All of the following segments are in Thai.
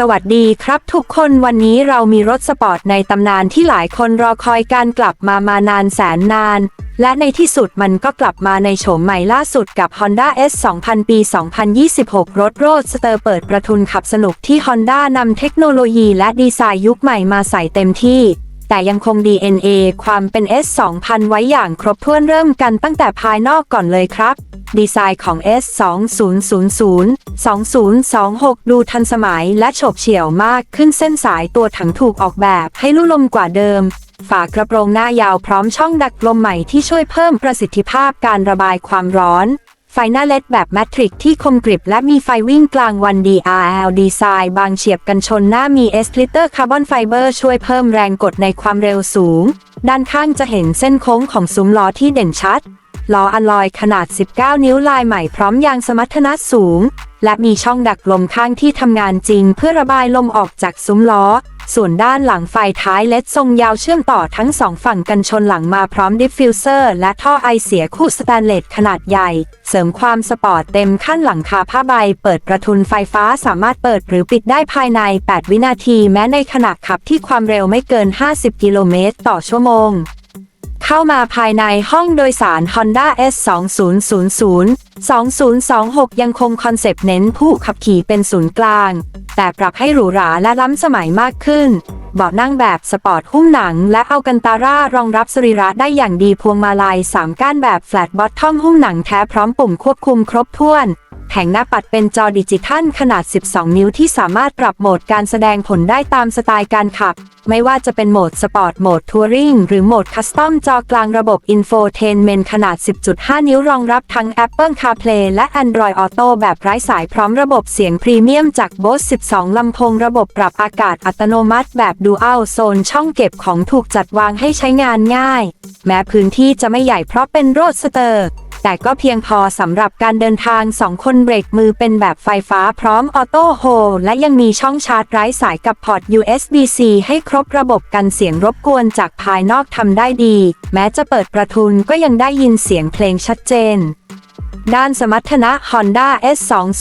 สวัสดีครับทุกคนวันนี้เรามีรถสปอร์ตในตำนานที่หลายคนรอคอยการกลับมามานานแสนนาน และในที่สุดมันก็กลับมาในโฉมใหม่ล่าสุดกับ Honda S 2000 ปี 2026 รถโรดสเตอร์เปิดประทุนขับสนุกที่ Honda นำเทคโนโลยีและดีไซน์ยุคใหม่มาใส่เต็มที่ แต่ยังคง DNA ความเป็น S 2000 ไว้อย่างครบถ้วนเริ่มกันตั้งแต่ภายนอกก่อนเลยครับ ดีไซน์ของ S 2000 2026 ดูทันสมัยและโฉบเฉี่ยวมากขึ้นเส้นสายตัวถังถูกออกแบบให้ลู่ลมกว่าเดิม ฝากระโปรงหน้ายาวพร้อมช่องดักลมใหม่ที่ช่วยเพิ่มประสิทธิภาพการระบายความร้อน ไฟหน้าเลดแบบแมทริกที่คมกริบและมีไฟวิ่งกลางวัน DRL ดีไซน์บางเฉียบกันชนหน้ามี S ลิเตอร์คาร์บอนไฟเบอร์ช่วยเพิ่มแรงกดในความเร็วสูง ด้านข้างจะเห็นเส้นโค้งของซุ้มล้อที่เด่นชัด ล้ออะลอยขนาด 19 นิ้วลายใหม่พร้อมยางสมรรถนะสูง และมีช่องดักลมข้างที่ทำงานจริง เพื่อระบายลมออกจากซุ้มล้อ ส่วนด้านหลังไฟท้ายเลดทรงยาวเชื่อมต่อทั้งสองฝั่งกันชนหลังมาพร้อมดิฟฟิวเซอร์และท่อไอเสียคู่สแตนเลสขนาดใหญ่ เสริมความสปอร์ตเต็มขั้นหลังคาผ้าใบ เปิดประทุนไฟฟ้าสามารถเปิดหรือปิดได้ภายใน 8 วินาที แม้ในขณะขับที่ความเร็วไม่เกิน 50 กิโลเมตรต่อชั่วโมง เข้ามาภายในห้องโดยสาร Honda S 2000 2026 ยังคงคอนเซปต์เน้นผู้ขับขี่เป็นศูนย์กลาง แต่ปรับให้หรูหราและล้ำสมัยมากขึ้น เบาะนั่งแบบสปอร์ตหุ้มหนัง และเอากันตาร่ารองรับสรีระได้อย่างดีพวงมาลัย 3 ก้านแบบแฟลตบอททอมหุ้มหนังแท้พร้อมปุ่มควบคุมครบถ้วน แผงหน้าปัดเป็นจอดิจิทัลขนาด 12 นิ้วที่สามารถปรับโหมดการแสดงผลได้ตามสไตล์การขับ ไม่ว่าจะเป็นโหมดสปอร์ตโหมดทัวริงหรือโหมดคัสตอมจอกลางระบบอินโฟเทนเมนขนาด 10.5 นิ้วรองรับทั้ง Apple CarPlay และ Android Auto แบบไร้สายพร้อมระบบเสียงพรีเมียมจาก Bose 12 ลำโพงระบบปรับอากาศอัตโนมัติแบบ Dual Zone ช่องเก็บของถูกจัดวางให้ใช้งานง่าย แม้พื้นที่จะไม่ใหญ่เพราะเป็นโรดสเตอร์ แต่ก็เพียงพอสำหรับการเดินทาง 2 คนเบรกมือเป็นแบบไฟฟ้าพร้อมออโต้โฮลและยังมีช่องชาร์จไร้สายกับพอร์ต USB-C ให้ครบระบบกันเสียงรบกวนจากภายนอกทำได้ดี แม้จะเปิดประทุนก็ยังได้ยินเสียงเพลงชัดเจนด้านสมรรถนะ Honda S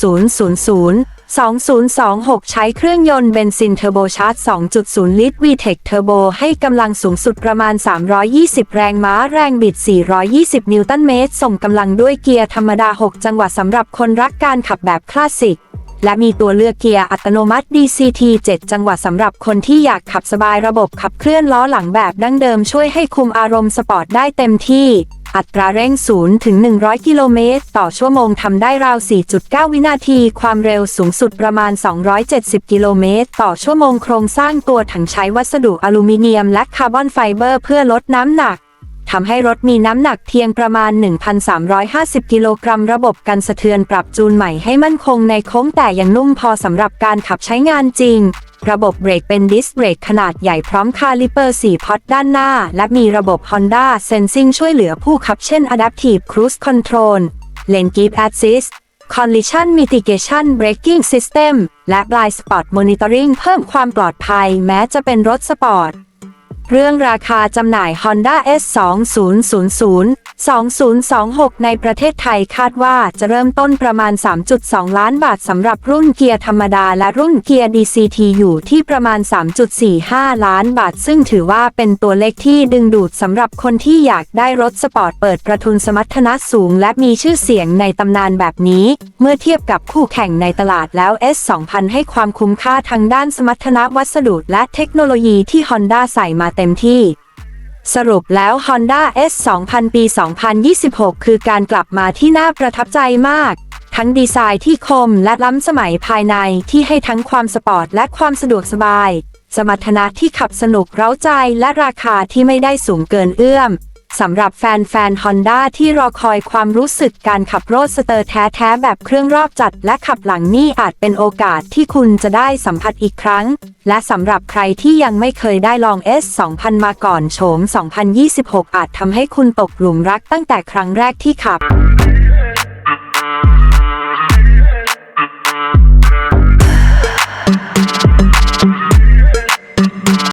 2000 2026 ใช้เครื่องยนต์เบนซินเทอร์โบชาร์จ 2.0 ลิตร VTEC Turbo ให้กำลังสูงสุดประมาณ 320 แรงม้า แรงบิด 420 นิวตันเมตร ส่งกำลังด้วยเกียร์ธรรมดา 6 จังหวะสำหรับคนรักการขับแบบคลาสสิก และมีตัวเลือกเกียร์อัตโนมัติ DCT 7 จังหวะสำหรับคนที่อยากขับสบายระบบขับเคลื่อนล้อหลังแบบดั้งเดิมช่วยให้คุมอารมณ์สปอร์ตได้เต็มที่ อัตราเร่ง 0 ถึง 100 กิโลเมตร ต่อชั่วโมงทำได้ราว 4.9 วินาที ความเร็วสูงสุดประมาณ 270 กิโลเมตร ต่อชั่วโมงโครงสร้างตัวถังใช้วัสดุอลูมิเนียมและคาร์บอนไฟเบอร์เพื่อลดน้ำหนักทำให้รถมีน้ำหนักเพียงประมาณ 1,350 กิโลกรัม ระบบกันสะเทือนปรับจูนใหม่ให้มั่นคงในโค้งแต่ยังนุ่มพอสำหรับการขับใช้งานจริง ระบบเบรกเป็นดิสเบรกขนาดใหญ่พร้อมคาลิเปอร์ 4 พอตด้านหน้า และมีระบบ Honda Sensing ช่วยเหลือผู้ขับเช่น Adaptive Cruise Control Lane Keep Assist Collision Mitigation Braking System และ Blind Spot Monitoring เพิ่มความปลอดภัยแม้จะเป็นรถสปอร์ต เรื่องราคาจำหน่าย Honda S 2000 2026 ในประเทศไทยคาดว่าจะเริ่มต้นประมาณ 3.2 ล้านบาทสำหรับรุ่นเกียร์ธรรมดาและรุ่นเกียร์ DCT อยู่ที่ประมาณ 3.45 ล้านบาท ซึ่งถือว่าเป็นตัวเลขที่ดึงดูดสำหรับคนที่อยากได้รถสปอร์ตเปิดประทุนสมรรถนะสูง และมีชื่อเสียงในตำนานแบบนี้ เมื่อเทียบกับคู่แข่งในตลาดแล้ว S 2000 ให้ความคุ้มค่าทางด้านสมรรถนะวัสดุและเทคโนโลยีที่ Honda ใส่มาเต็มที่ สรุปแล้ว Honda S 2000 ปี 2026 คือการกลับมาที่น่าประทับใจมาก ทั้งดีไซน์ที่คมและล้ำสมัยภายในที่ให้ทั้งความสปอร์ตและความสะดวกสบาย สมรรถนะที่ขับสนุกเร้าใจและราคาที่ไม่ได้สูงเกินเอื้อม สำหรับแฟนๆ Honda ที่รอคอยความรู้สึกการขับรถสเตอร์แท้ๆ แบบเครื่องรอบจัดและขับหลังนี่อาจเป็นโอกาสที่คุณจะได้สัมผัสอีกครั้ง และสำหรับใครที่ยังไม่เคยได้ลอง S 2000 มาก่อนโฉม 2026 อาจทำให้คุณตกหลุมรักตั้งแต่ครั้งแรกที่ขับ